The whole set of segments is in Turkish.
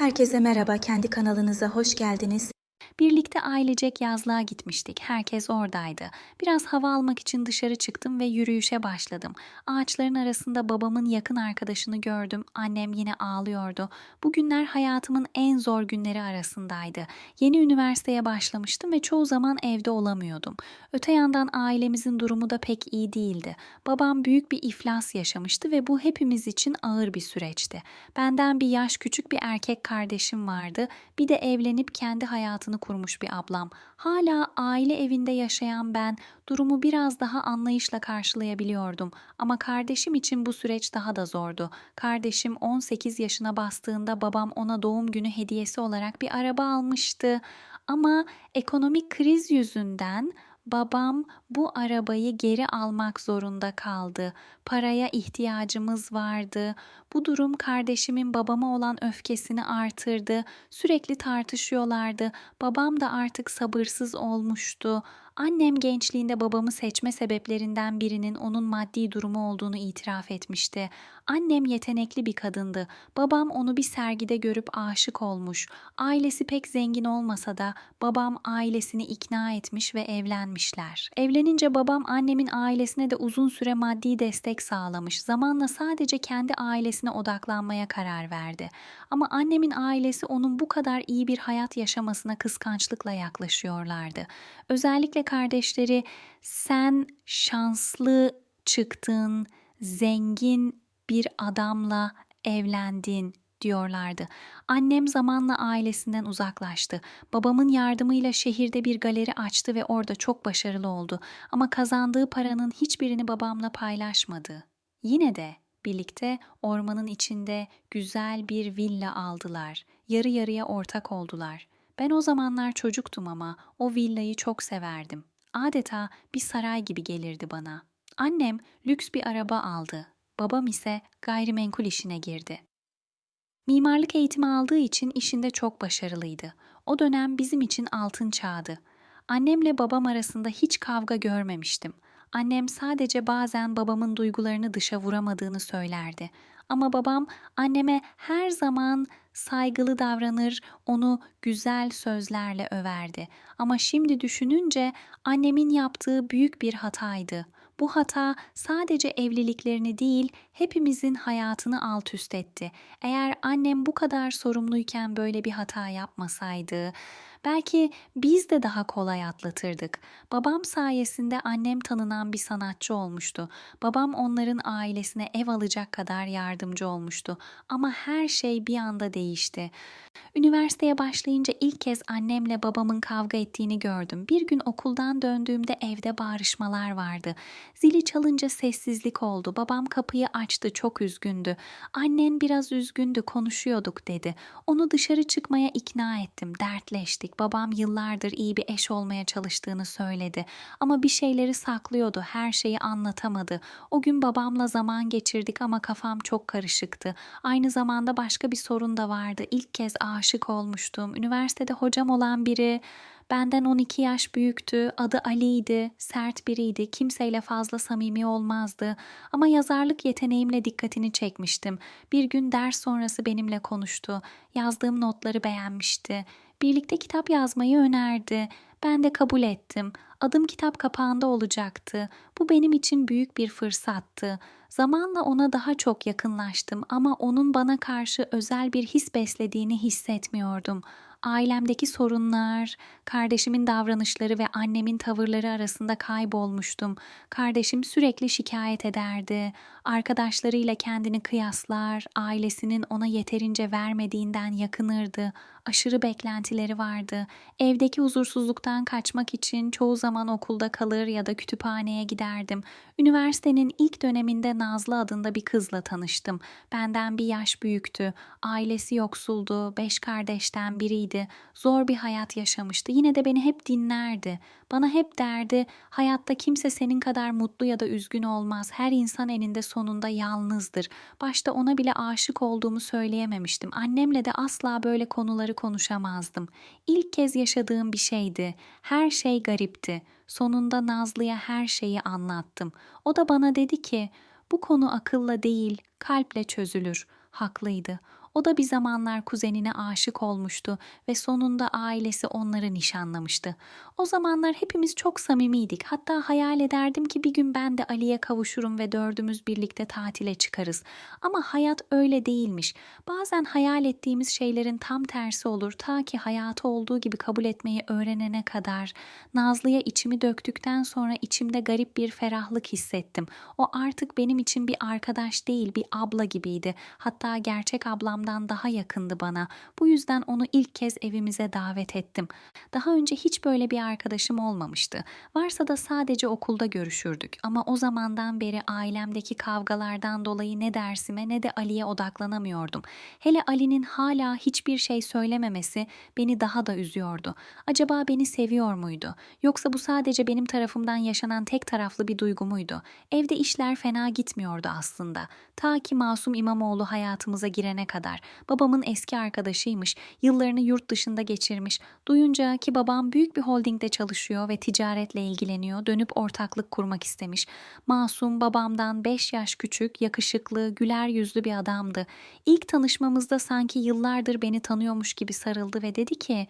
Herkese merhaba, kendi kanalınıza hoş geldiniz. Birlikte ailecek yazlığa gitmiştik. Herkes oradaydı. Biraz hava almak için dışarı çıktım ve yürüyüşe başladım. Ağaçların arasında babamın yakın arkadaşını gördüm. Annem yine ağlıyordu. Bu günler hayatımın en zor günleri arasındaydı. Yeni üniversiteye başlamıştım ve çoğu zaman evde olamıyordum. Öte yandan ailemizin durumu da pek iyi değildi. Babam büyük bir iflas yaşamıştı ve bu hepimiz için ağır bir süreçti. Benden bir yaş küçük bir erkek kardeşim vardı. Bir de evlenip kendi hayatını kurmuş bir ablam. Hala aile evinde yaşayan ben durumu biraz daha anlayışla karşılayabiliyordum. Ama kardeşim için bu süreç daha da zordu. Kardeşim 18 yaşına bastığında babam ona doğum günü hediyesi olarak bir araba almıştı. Ama ekonomik kriz yüzünden babam bu arabayı geri almak zorunda kaldı. Paraya ihtiyacımız vardı. Bu durum kardeşimin babama olan öfkesini artırdı. Sürekli tartışıyorlardı. Babam da artık sabırsız olmuştu. Annem gençliğinde babamı seçme sebeplerinden birinin onun maddi durumu olduğunu itiraf etmişti. Annem yetenekli bir kadındı. Babam onu bir sergide görüp aşık olmuş. Ailesi pek zengin olmasa da babam ailesini ikna etmiş ve evlenmişler. Evlenince babam annemin ailesine de uzun süre maddi destek sağlamış. Zamanla sadece kendi ailesine odaklanmaya karar verdi. Ama annemin ailesi onun bu kadar iyi bir hayat yaşamasına kıskançlıkla yaklaşıyorlardı. Özellikle kardeşleri sen şanslı çıktın, zengin bir adamla evlendin diyorlardı. Annem zamanla ailesinden uzaklaştı. Babamın yardımıyla şehirde bir galeri açtı ve orada çok başarılı oldu. Ama kazandığı paranın hiçbirini babamla paylaşmadı. Yine de birlikte ormanın içinde güzel bir villa aldılar. Yarı yarıya ortak oldular. Ben o zamanlar çocuktum ama o villayı çok severdim. Adeta bir saray gibi gelirdi bana. Annem lüks bir araba aldı. Babam ise gayrimenkul işine girdi. Mimarlık eğitimi aldığı için işinde çok başarılıydı. O dönem bizim için altın çağdı. Annemle babam arasında hiç kavga görmemiştim. Annem sadece bazen babamın duygularını dışa vuramadığını söylerdi. Ama babam anneme her zaman saygılı davranır, onu güzel sözlerle överdi. Ama şimdi düşününce annemin yaptığı büyük bir hataydı. Bu hata sadece evliliklerini değil, hepimizin hayatını alt üst etti. Eğer annem bu kadar sorumluyken böyle bir hata yapmasaydı, belki biz de daha kolay atlatırdık. Babam sayesinde annem tanınan bir sanatçı olmuştu. Babam onların ailesine ev alacak kadar yardımcı olmuştu. Ama her şey bir anda değişti. Üniversiteye başlayınca ilk kez annemle babamın kavga ettiğini gördüm. Bir gün okuldan döndüğümde evde bağrışmalar vardı. Zili çalınca sessizlik oldu. Babam kapıyı açtı, çok üzgündü. Annen biraz üzgündü, konuşuyorduk dedi. Onu dışarı çıkmaya ikna ettim, dertleştik. Babam yıllardır iyi bir eş olmaya çalıştığını söyledi. Ama bir şeyleri saklıyordu, her şeyi anlatamadı. O gün babamla zaman geçirdik ama kafam çok karışıktı. Aynı zamanda başka bir sorun da vardı. İlk kez aşık olmuştum. Üniversitede hocam olan biri benden 12 yaş büyüktü. Adı Ali'ydi. Sert biriydi. Kimseyle fazla samimi olmazdı. Ama yazarlık yeteneğimle dikkatini çekmiştim. Bir gün ders sonrası benimle konuştu. Yazdığım notları beğenmişti. Birlikte kitap yazmayı önerdi. Ben de kabul ettim. Adım kitap kapağında olacaktı. Bu benim için büyük bir fırsattı. Zamanla ona daha çok yakınlaştım ama onun bana karşı özel bir his beslediğini hissetmiyordum. Ailemdeki sorunlar, kardeşimin davranışları ve annemin tavırları arasında kaybolmuştum. Kardeşim sürekli şikayet ederdi. Arkadaşlarıyla kendini kıyaslar, ailesinin ona yeterince vermediğinden yakınırdı. Aşırı beklentileri vardı. Evdeki huzursuzluktan kaçmak için çoğu zaman okulda kalır ya da kütüphaneye giderdim. Üniversitenin ilk döneminde Nazlı adında bir kızla tanıştım. Benden bir yaş büyüktü. Ailesi yoksuldu, beş kardeşten biriydi. Zor bir hayat yaşamıştı. Yine de beni hep dinlerdi. Bana hep derdi, hayatta kimse senin kadar mutlu ya da üzgün olmaz. Her insan eninde sonunda yalnızdır. Başta ona bile aşık olduğumu söyleyememiştim. Annemle de asla böyle konuları konuşamazdım. İlk kez yaşadığım bir şeydi. Her şey garipti. Sonunda Nazlı'ya her şeyi anlattım. O da bana dedi ki, bu konu akılla değil, kalple çözülür. Haklıydı. O da bir zamanlar kuzenine aşık olmuştu ve sonunda ailesi onları nişanlamıştı. O zamanlar hepimiz çok samimiydik. Hatta hayal ederdim ki bir gün ben de Ali'ye kavuşurum ve dördümüz birlikte tatile çıkarız. Ama hayat öyle değilmiş. Bazen hayal ettiğimiz şeylerin tam tersi olur ta ki hayatı olduğu gibi kabul etmeyi öğrenene kadar. Nazlı'ya içimi döktükten sonra içimde garip bir ferahlık hissettim. O artık benim için bir arkadaş değil, bir abla gibiydi. Hatta gerçek ablamdan daha yakındı bana. Bu yüzden onu ilk kez evimize davet ettim. Daha önce hiç böyle bir arkadaşım olmamıştı. Varsa da sadece okulda görüşürdük. Ama o zamandan beri ailemdeki kavgalardan dolayı ne dersime ne de Ali'ye odaklanamıyordum. Hele Ali'nin hala hiçbir şey söylememesi beni daha da üzüyordu. Acaba beni seviyor muydu? Yoksa bu sadece benim tarafımdan yaşanan tek taraflı bir duygu muydu? Evde işler fena gitmiyordu aslında. Ta ki Masum İmamoğlu hayatımıza girene kadar. Babamın eski arkadaşıymış, yıllarını yurt dışında geçirmiş. Duyunca ki babam büyük bir holdingde çalışıyor ve ticaretle ilgileniyor, dönüp ortaklık kurmak istemiş. Masum babamdan 5 yaş küçük, yakışıklı, güler yüzlü bir adamdı. İlk tanışmamızda sanki yıllardır beni tanıyormuş gibi sarıldı ve dedi ki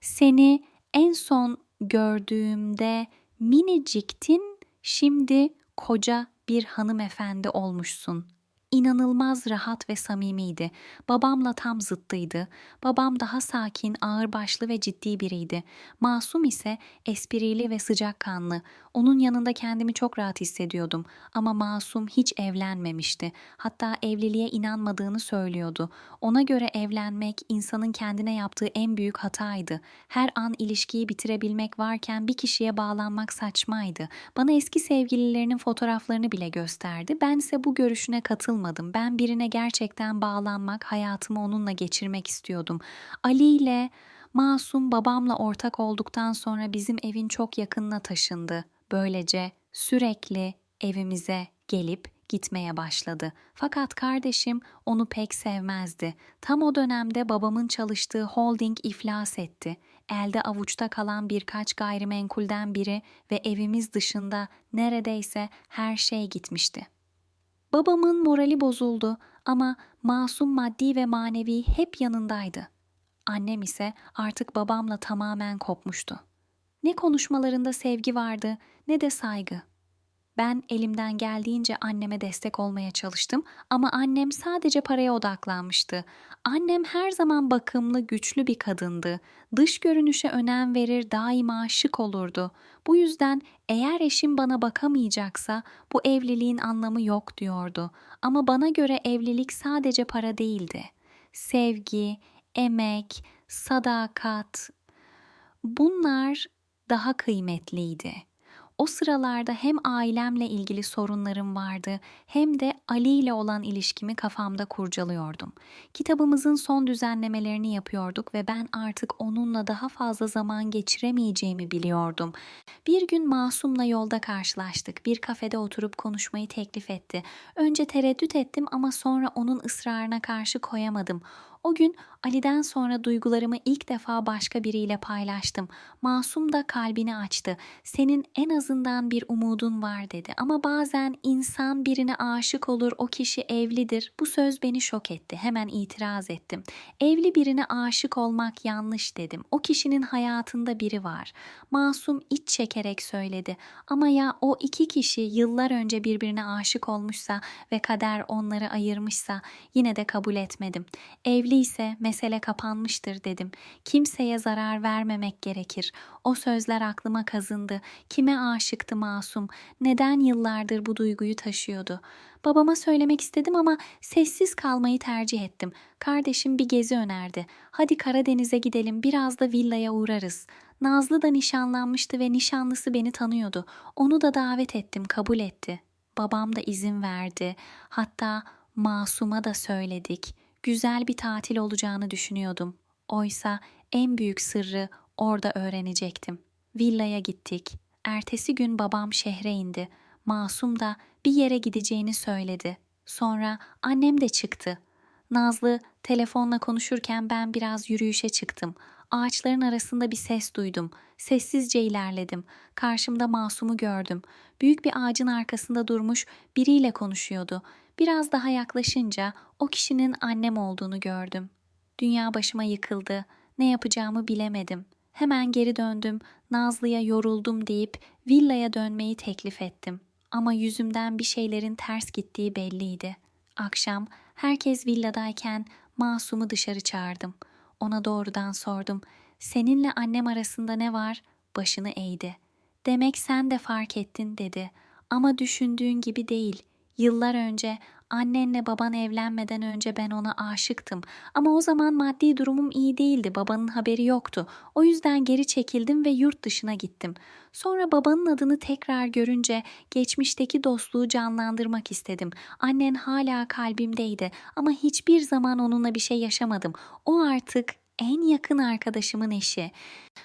seni en son gördüğümde miniciktin, şimdi koca bir hanımefendi olmuşsun. İnanılmaz rahat ve samimiydi. Babamla tam zıttıydı. Babam daha sakin, ağırbaşlı ve ciddi biriydi. Masum ise esprili ve sıcakkanlı. Onun yanında kendimi çok rahat hissediyordum. Ama Masum hiç evlenmemişti. Hatta evliliğe inanmadığını söylüyordu. Ona göre evlenmek insanın kendine yaptığı en büyük hataydı. Her an ilişkiyi bitirebilmek varken bir kişiye bağlanmak saçmaydı. Bana eski sevgililerinin fotoğraflarını bile gösterdi. Bense bu görüşüne katılmadım. Ben birine gerçekten bağlanmak, hayatımı onunla geçirmek istiyordum. Ali ile Masum babamla ortak olduktan sonra bizim evin çok yakınına taşındı. Böylece sürekli evimize gelip gitmeye başladı. Fakat kardeşim onu pek sevmezdi. Tam o dönemde babamın çalıştığı holding iflas etti. Elde avuçta kalan birkaç gayrimenkulden biri ve evimiz dışında neredeyse her şey gitmişti. Babamın morali bozuldu ama masum maddi ve manevi hep yanındaydı. Annem ise artık babamla tamamen kopmuştu. Ne konuşmalarında sevgi vardı ne de saygı. Ben elimden geldiğince anneme destek olmaya çalıştım ama annem sadece paraya odaklanmıştı. Annem her zaman bakımlı, güçlü bir kadındı. Dış görünüşe önem verir, daima şık olurdu. Bu yüzden eğer eşim bana bakamayacaksa bu evliliğin anlamı yok diyordu. Ama bana göre evlilik sadece para değildi. Sevgi, emek, sadakat bunlar daha kıymetliydi. O sıralarda hem ailemle ilgili sorunlarım vardı hem de Ali ile olan ilişkimi kafamda kurcalıyordum. Kitabımızın son düzenlemelerini yapıyorduk ve ben artık onunla daha fazla zaman geçiremeyeceğimi biliyordum. Bir gün Masum'la yolda karşılaştık. Bir kafede oturup konuşmayı teklif etti. Önce tereddüt ettim ama sonra onun ısrarına karşı koyamadım. O gün Ali'den sonra duygularımı ilk defa başka biriyle paylaştım. Masum da kalbini açtı. Senin en azından bir umudun var dedi. Ama bazen insan birine aşık olur, o kişi evlidir. Bu söz beni şok etti. Hemen itiraz ettim. Evli birine aşık olmak yanlış dedim. O kişinin hayatında biri var. Masum iç çekerek söyledi. Ama ya o iki kişi yıllar önce birbirine aşık olmuşsa ve kader onları ayırmışsa yine de kabul etmedim. Evli ise mesele kapanmıştır dedim. Kimseye zarar vermemek gerekir. O sözler aklıma kazındı. Kime aşıktı masum? Neden yıllardır bu duyguyu taşıyordu? Babama söylemek istedim ama sessiz kalmayı tercih ettim. Kardeşim bir gezi önerdi. Hadi Karadeniz'e gidelim, biraz da villaya uğrarız. Nazlı da nişanlanmıştı ve nişanlısı beni tanıyordu. Onu da davet ettim, kabul etti. Babam da izin verdi. Hatta Masum'a da söyledik. Güzel bir tatil olacağını düşünüyordum. Oysa en büyük sırrı orada öğrenecektim. Villaya gittik. Ertesi gün babam şehre indi. Masum da bir yere gideceğini söyledi. Sonra annem de çıktı. Nazlı telefonla konuşurken ben biraz yürüyüşe çıktım. Ağaçların arasında bir ses duydum. Sessizce ilerledim. Karşımda Masum'u gördüm. Büyük bir ağacın arkasında durmuş biriyle konuşuyordu. Biraz daha yaklaşınca o kişinin annem olduğunu gördüm. Dünya başıma yıkıldı. Ne yapacağımı bilemedim. Hemen geri döndüm. Nazlı'ya yoruldum deyip villaya dönmeyi teklif ettim. Ama yüzümden bir şeylerin ters gittiği belliydi. Akşam herkes villadayken Masum'u dışarı çağırdım. Ona doğrudan sordum. Seninle annem arasında ne var? Başını eğdi. Demek sen de fark ettin dedi. Ama düşündüğün gibi değil. Yıllar önce annenle baban evlenmeden önce ben ona aşıktım. Ama o zaman maddi durumum iyi değildi. Babanın haberi yoktu. O yüzden geri çekildim ve yurt dışına gittim. Sonra babanın adını tekrar görünce geçmişteki dostluğu canlandırmak istedim. Annen hala kalbimdeydi ama hiçbir zaman onunla bir şey yaşamadım. O artık en yakın arkadaşımın eşi.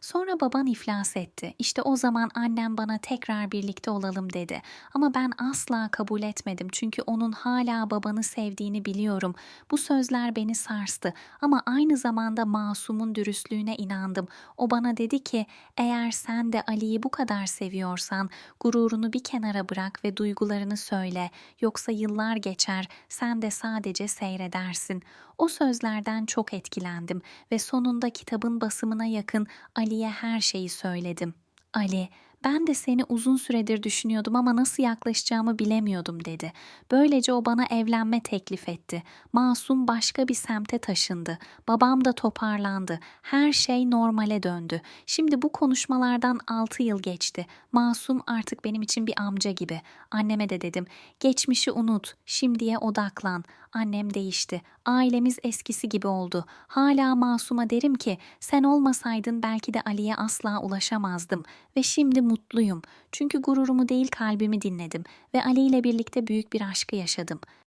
Sonra baban iflas etti. İşte o zaman annem bana tekrar birlikte olalım dedi. Ama ben asla kabul etmedim çünkü onun hala babanı sevdiğini biliyorum. Bu sözler beni sarstı ama aynı zamanda Masum'un dürüstlüğüne inandım. O bana dedi ki eğer sen de Ali'yi bu kadar seviyorsan gururunu bir kenara bırak ve duygularını söyle. Yoksa yıllar geçer sen de sadece seyredersin. O sözlerden çok etkilendim ve sonunda kitabın basımına yakın Ali'ye her şeyi söyledim. Ali, ben de seni uzun süredir düşünüyordum ama nasıl yaklaşacağımı bilemiyordum dedi. Böylece o bana evlenme teklif etti. Masum başka bir semte taşındı. Babam da toparlandı. Her şey normale döndü. Şimdi bu konuşmalardan 6 yıl geçti. Masum artık benim için bir amca gibi. Anneme de dedim, geçmişi unut, şimdiye odaklan. Annem değişti. Ailemiz eskisi gibi oldu. Hala Masum'a derim ki sen olmasaydın belki de Ali'ye asla ulaşamazdım. Ve şimdi mutluyum. Çünkü gururumu değil kalbimi dinledim. Ve Ali ile birlikte büyük bir aşkı yaşadım.